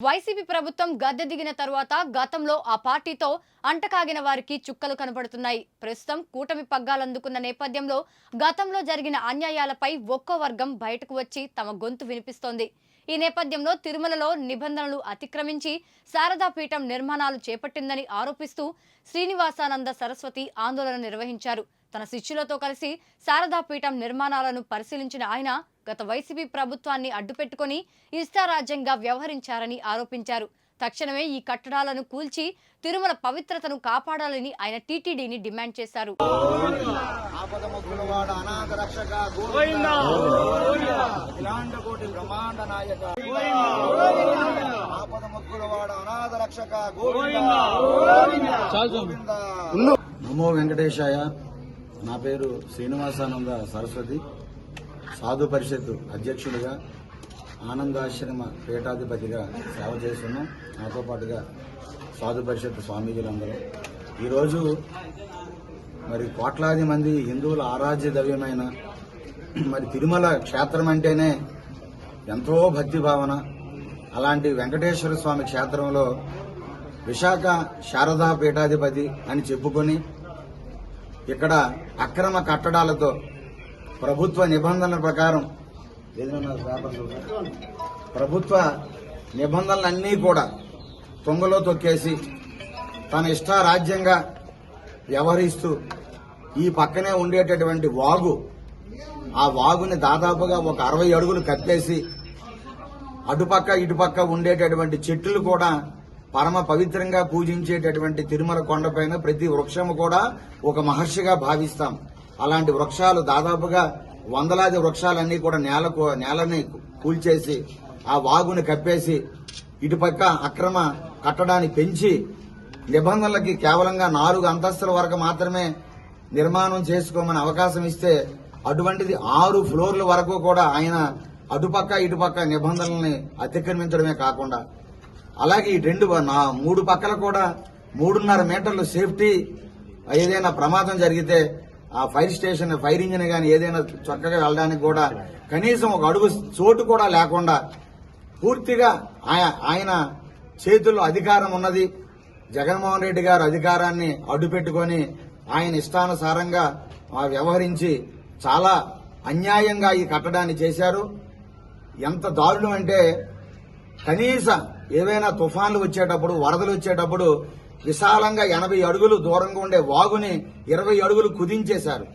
YCP ప్రభుత్వం గద్దె దిగిన తరువాత గతంలో ఆ పార్టీతో అంటకాగిన వారికి చుక్కలు కనబడుతున్నాయి. ప్రస్తుతం కూటమి పగ్గాలందుకున్న నేపథ్యంలో గతంలో జరిగిన అన్యాయాలపై ఒక్కో వర్గం బయటకు వచ్చి తమ గొంతు వినిపిస్తోంది. ఈ నేపథ్యంలో తిరుమలలో నిబంధనలు అతిక్రమించి శారదాపీఠం నిర్మాణాలు చేపట్టిందని ఆరోపిస్తూ శ్రీనివాసానంద సరస్వతి ఆందోళన నిర్వహించారు. తన శిష్యులతో కలిసి శారదా పీఠం నిర్మాణాలను పరిశీలించిన ఆయన గత వైసీపీ ప్రభుత్వాన్ని అడ్డుపెట్టుకుని ఇష్టారాజ్యంగా వ్యవహరించారని ఆరోపించారు తక్షణమే ఈ కట్టడాలను కూల్చి తిరుమల పవిత్రతను కాపాడాలని ఆయన టీటీడీని డిమాండ్ చేశారు ఆపద ముగ్గులవాడ అనాథ రక్షక గోవిందా! ఇలాంటి కోటి బ్రహ్మాండ నాయక ఆపద ముగ్గులవాడ అనాథ రక్షక గోవిందా! గోవింద నమో వెంకటేశాయ నా పేరు శ్రీనివాసానంద సరస్వతి. సాధు పరిషత్ అధ్యక్షుడిగా ఆనందాశ్రమ పీఠాధిపతిగా సేవ చేస్తున్నాం నాతో పాటుగా సాధు పరిషత్ స్వామీజీలందరూ. ఈరోజు మరి కోట్లాది మంది హిందువుల ఆరాధ్య ద్రవ్యమైన మరి తిరుమల క్షేత్రం అంటేనే ఎంతో భక్తి భావన. అలాంటి వెంకటేశ్వర స్వామి క్షేత్రంలో విశాఖ శారదా పీఠాధిపతి అని చెప్పుకొని ఇక్కడ అక్రమ కట్టడాలతో ప్రభుత్వ నిబంధనల ప్రకారం పేపర్ ప్రభుత్వ నిబంధనలన్నీ కూడా తొంగలో తొక్కేసి తన ఇష్టారాజ్యంగా వ్యవహరిస్తూ ఈ పక్కనే ఉండేటటువంటి వాగు ఆ వాగుని దాదాపుగా ఒక అరవై అడుగులు కప్పేసి అటుపక్క ఇటుపక్క ఉండేటటువంటి చెట్లు కూడా పరమ పవిత్రంగా పూజించేటటువంటి తిరుమల కొండపైన ప్రతి వృక్షము కూడా ఒక మహర్షిగా భావిస్తాం. అలాంటి వృక్షాలు దాదాపుగా వందలాది వృక్షాలన్నీ కూడా నేలకు నేలని కూల్చేసి ఆ వాగుని కప్పేసి ఇటుపక్క అక్రమ కట్టడాన్ని పెంచి నిబంధనలకి కేవలంగా నాలుగు అంతస్తుల వరకు మాత్రమే నిర్మాణం చేసుకోమని అవకాశం ఇస్తే అటువంటిది ఆరు ఫ్లోర్ల వరకు కూడా ఆయన అటుపక్క ఇటుపక్క నిబంధనల్ని అతిక్రమించడమే కాకుండా అలాగే ఈ రెండు నా మూడు పక్కల కూడా మూడున్నర మీటర్లు సేఫ్టీ ఏదైనా ప్రమాదం జరిగితే ఆ ఫైర్ స్టేషన్ ఫైర్ ఇంజిన్ కానీ ఏదైనా చక్కగా వెళ్ళడానికి కూడా కనీసం ఒక అడుగు చోటు కూడా లేకుండా పూర్తిగా ఆయ- ఆయన చేతుల్లో అధికారం ఉన్నది. జగన్మోహన్ రెడ్డి గారు అధికారాన్ని అడ్డుపెట్టుకొని ఆయన ఇష్టానుసారంగా వ్యవహరించి చాలా అన్యాయంగా ఈ కట్టడాన్ని చేశారు. ఎంత దారుణం అంటే కనీస ఏవైనా తుఫాన్లు వచ్చేటప్పుడు వరదలు వచ్చేటప్పుడు విశాలంగా ఎనభై అడుగులు దూరంగా ఉండే వాగుని ఇరవై అడుగులు కుదించేశారు.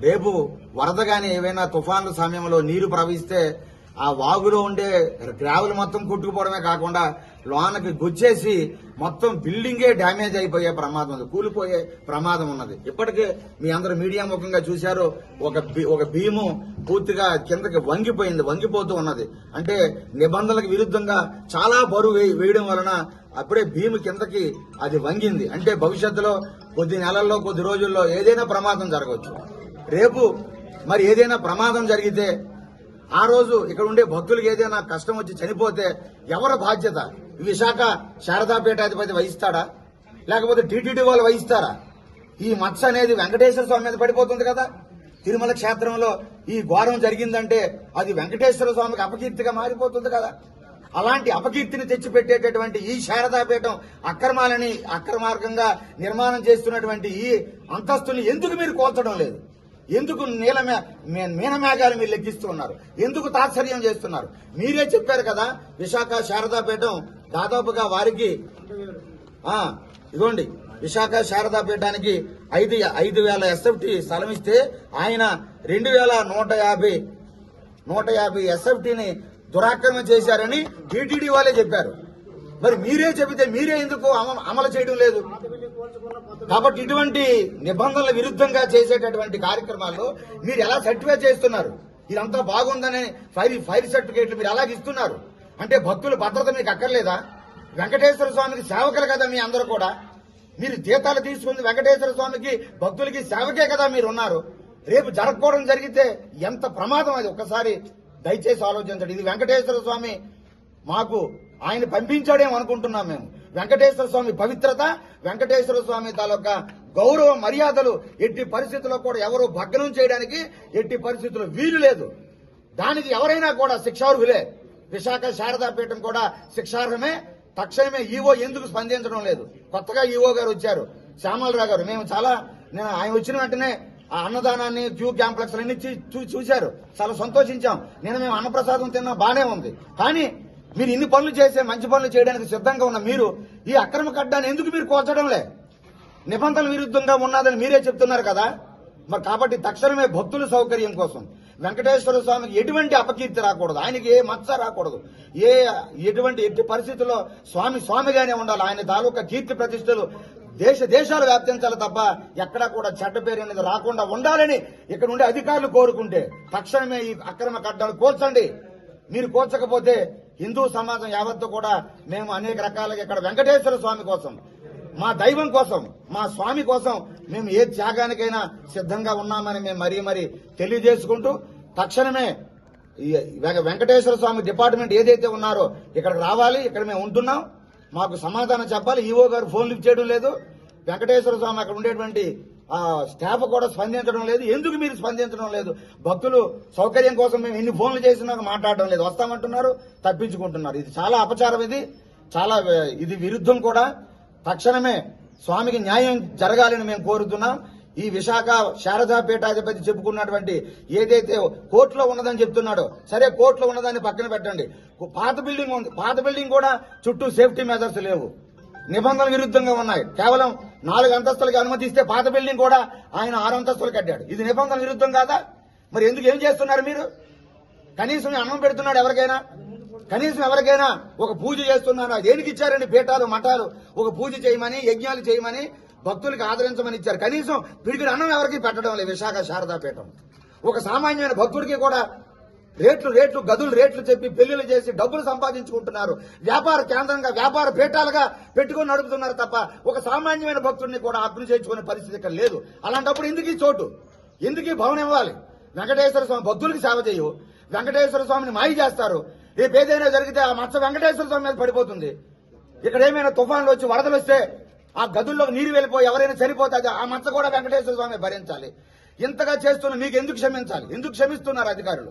రేపు వరద గాని ఏవైనా తుఫాన్ల సమయంలో నీరు ప్రవహిస్తే ఆ వాగులో ఉండే గ్రావులు మొత్తం కొట్టుకుపోవడమే కాకుండా లోనకి గుచ్చేసి మొత్తం బిల్డింగే డ్యామేజ్ అయిపోయే ప్రమాదం ఉంది. కూలిపోయే ప్రమాదం ఉన్నది. ఇప్పటికే మీ అందరు మీడియా ముఖంగా చూశారు ఒక ఒక భీము పూర్తిగా కిందకి వంగిపోయింది వంగిపోతూ ఉన్నది. అంటే నిబంధనలకు విరుద్ధంగా చాలా బరువు వేయడం వలన అప్పుడే భీము కిందకి అది వంగింది. అంటే భవిష్యత్తులో కొద్ది నెలల్లో కొద్ది రోజుల్లో ఏదైనా ప్రమాదం జరగవచ్చు. రేపు మరి ఏదైనా ప్రమాదం జరిగితే ఆ రోజు ఇక్కడ ఉండే భక్తులకు ఏదైనా కష్టం వచ్చి చనిపోతే ఎవరి బాధ్యత? విశాఖ శారదాపేటాధిపతి వహిస్తాడా? లేకపోతే టీటీడీ వాళ్ళు వహిస్తారా? ఈ మత్స అనేది వెంకటేశ్వర స్వామి మీద పడిపోతుంది కదా. తిరుమల క్షేత్రంలో ఈ ఘోరం జరిగిందంటే అది వెంకటేశ్వర స్వామికి అపకీర్తిగా మారిపోతుంది కదా. అలాంటి అపకీర్తిని తెచ్చిపెట్టేటటువంటి ఈ శారదాపీఠం అక్రమాలని అక్రమార్గంగా నిర్మాణం చేస్తున్నటువంటి ఈ అంతస్తుని ఎందుకు మీరు కోల్చడం లేదు? ఎందుకు నీలమే మే- మీనమేఘాలు మీరు లెక్కిస్తూ ఉన్నారు? ఎందుకు తాత్సర్యం చేస్తున్నారు? మీరే చెప్పారు కదా విశాఖ శారదాపీఠం దాదాపుగా వారికి ఇదిగోండి విశాఖ శారదాపీఠానికి ఐదు ఐదు వేల ఎస్ఎఫ్టీ స్థలం ఇస్తే ఆయన రెండు వేల నూట యాభై నూట యాభై ఎస్ఎఫ్టీని దురాక్రమణ చేశారని టీటీడీ వాళ్ళే చెప్పారు. మరి మీరే చెబితే మీరే ఎందుకు అమ- అమలు చేయడం లేదు? కాబట్టి ఇటువంటి నిబంధనల విరుద్ధంగా చేసేటటువంటి కార్యక్రమాల్లో మీరు ఎలా సర్టిఫై చేస్తున్నారు? ఇదంతా బాగుందని ఫైర్ ఫైర్ సర్టిఫికేట్లు మీరు ఎలాగ ఇస్తున్నారు. అంటే భక్తుల భద్రత మీకు అక్కర్లేదా? వెంకటేశ్వర స్వామికి సేవకులు కదా మీ అందరూ కూడా. మీరు జీతాలు తీసుకుంది వెంకటేశ్వర స్వామికి భక్తులకి సేవకే కదా మీరు ఉన్నారు రేపు జరగకపోవడం జరిగితే ఎంత ప్రమాదం అది? ఒక్కసారి దయచేసి ఆలోచించండి. ఇది వెంకటేశ్వర స్వామి మాకు ఆయన పంపించాడేమో అనుకుంటున్నాం మేము. వెంకటేశ్వర స్వామి పవిత్రత వెంకటేశ్వర స్వామి తాలూకా గౌరవ మర్యాదలు ఎట్టి పరిస్థితుల్లో కూడా ఎవరు భగ్నం చేయడానికి ఎట్టి పరిస్థితుల్లో వీలు లేదు. దానికి ఎవరైనా కూడా శిక్షార్హులే. విశాఖ శారదాపీఠం కూడా శిక్షార్హమే. తక్షణమే ఈవో ఎందుకు స్పందించడం లేదు? కొత్తగా ఈవో గారు వచ్చారు. శ్యామలరావు గారు మేము చాలా నేను ఆయన వచ్చిన వెంటనే ఆ అన్నదానాన్ని క్యూ క్యాంప్లెక్స్ అన్ని చూ- చూశారు. చాలా సంతోషించాం. నేను మేము అన్నప్రసాదం తిన్నా బానే ఉంది. కానీ మీరు ఇన్ని పనులు చేసే మంచి పనులు చేయడానికి సిద్ధంగా ఉన్న మీరు ఈ అక్రమ కడ్డాన్ని ఎందుకు మీరు కోల్చడంలే నిబంధనల విరుద్ధంగా ఉన్నదని మీరే చెప్తున్నారు కదా? మరి కాబట్టి తక్షణమే భక్తుల సౌకర్యం కోసం. వెంకటేశ్వర స్వామికి ఎటువంటి అపకీర్తి రాకూడదు. ఆయనకి ఏ మచ్చ రాకూడదు. ఏ ఎటువంటి ఎట్టి పరిస్థితుల్లో స్వామి స్వామిగానే ఉండాలి. ఆయన తాలూకా కీర్తి ప్రతిష్టలు దేశ దేశాలు వ్యాప్తించాలి తప్ప ఎక్కడా కూడా చెడ్డ పేరు అనేది రాకుండా ఉండాలని ఇక్కడ ఉండే అధికారులు కోరుకుంటే తక్షణమే ఈ అక్రమ కట్టాలు కోల్చండి. మీరు కోల్చకపోతే హిందూ సమాజం యావత్తు కూడా మేము అనేక రకాలుగా ఇక్కడ వెంకటేశ్వర స్వామి కోసం మా దైవం కోసం మా స్వామి కోసం మేము ఏ త్యాగానికైనా సిద్ధంగా ఉన్నామని మేము మరీ మరీ తెలియజేసుకుంటూ తక్షణమే వెంక- వెంకటేశ్వర స్వామి డిపార్ట్మెంట్ ఏదైతే ఉన్నారో ఇక్కడికి రావాలి ఇక్కడ మేము ఉంటున్నాం. మాకు సమాధానం చెప్పాలి. ఈవో గారు ఫోన్ లిఫ్ట్ చేయడం లేదు. వెంకటేశ్వర స్వామి అక్కడ ఉండేటువంటి ఆ, స్టాఫ్ కూడా స్పందించడం లేదు. ఎందుకు మీరు స్పందించడం లేదు? భక్తులు సౌకర్యం కోసం మేము ఎన్ని ఫోన్లు చేసినా మాట్లాడడం లేదు. వస్తామంటున్నారు తప్పించుకుంటున్నారు. ఇది చాలా అపచారం ఇది. చాలా ఇది విరుద్ధం కూడా. తక్షణమే స్వామికి న్యాయం జరగాలని మేము కోరుతున్నాం. ఈ విశాఖ శారదా పీఠాధిపతి చెప్పుకున్నటువంటి ఏదైతే కోర్టులో ఉన్నదని చెప్తున్నాడో సరే కోర్టులో ఉన్నదాన్ని పక్కన పెట్టండి. పాత బిల్డింగ్ ఉంది. పాత బిల్డింగ్ కూడా చుట్టూ సేఫ్టీ మెజర్స్ లేవు. నిబంధనల విరుద్ధంగా ఉన్నాయి. కేవలం నాలుగు అంతస్తులకి అనుమతిస్తే పాత బిల్డింగ్ కూడా ఆయన ఆరు అంతస్తులు కట్టాడు. ఇది నిబంధనల విరుద్ధం కాదా? మరి ఎందుకు ఏం చేస్తున్నారు మీరు? కనీసం అన్నం పెడుతున్నాడు ఎవరికైనా? కనీసం ఎవరికైనా ఒక పూజ చేస్తున్నారా దేనికి ఇచ్చారండి? పీఠాలు మఠాలు. ఒక పూజ చేయమని యజ్ఞాలు చేయమని భక్తులకి ఆదరించమని ఇచ్చారు. కనీసం పిడికిడి అన్నం ఎవరికి పెట్టడం లేదు. విశాఖ శారదా పీఠం. ఒక సామాన్యమైన భక్తుడికి కూడా రేట్లు రేట్లు గదులు రేట్లు చెప్పి పెళ్ళిలు చేసి డబ్బులు సంపాదించుకుంటున్నారు. వ్యాపార కేంద్రంగా వ్యాపార పీఠాలుగా పెట్టుకొని నడుపుతున్నారు తప్ప ఒక సామాన్యమైన భక్తుడిని కూడా అగ్ని చేయించుకునే పరిస్థితి ఇక్కడ లేదు. అలాంటప్పుడు ఎందుకు ఈ చోటు. ఎందుకు ఈ భవనం ఇవ్వాలి. వెంకటేశ్వర స్వామి భక్తులకి సేవ చేయు. వెంకటేశ్వర స్వామిని మాయ చేస్తారు. రేపు ఏదైనా జరిగితే ఆ మచ్చ వెంకటేశ్వర స్వామి మీద పడిపోతుంది. ఇక్కడ ఏమైనా తుఫాన్లు వచ్చి వరదలు వస్తే ఆ గదుల్లో నీరు వెళ్ళిపోయి ఎవరైనా చనిపోతే ఆ మచ్చ కూడా వెంకటేశ్వర స్వామి భరించాలి. ఇంతగా చేస్తున్న మీకు ఎందుకు క్షమించాలి? ఎందుకు క్షమిస్తున్నారు అధికారులు?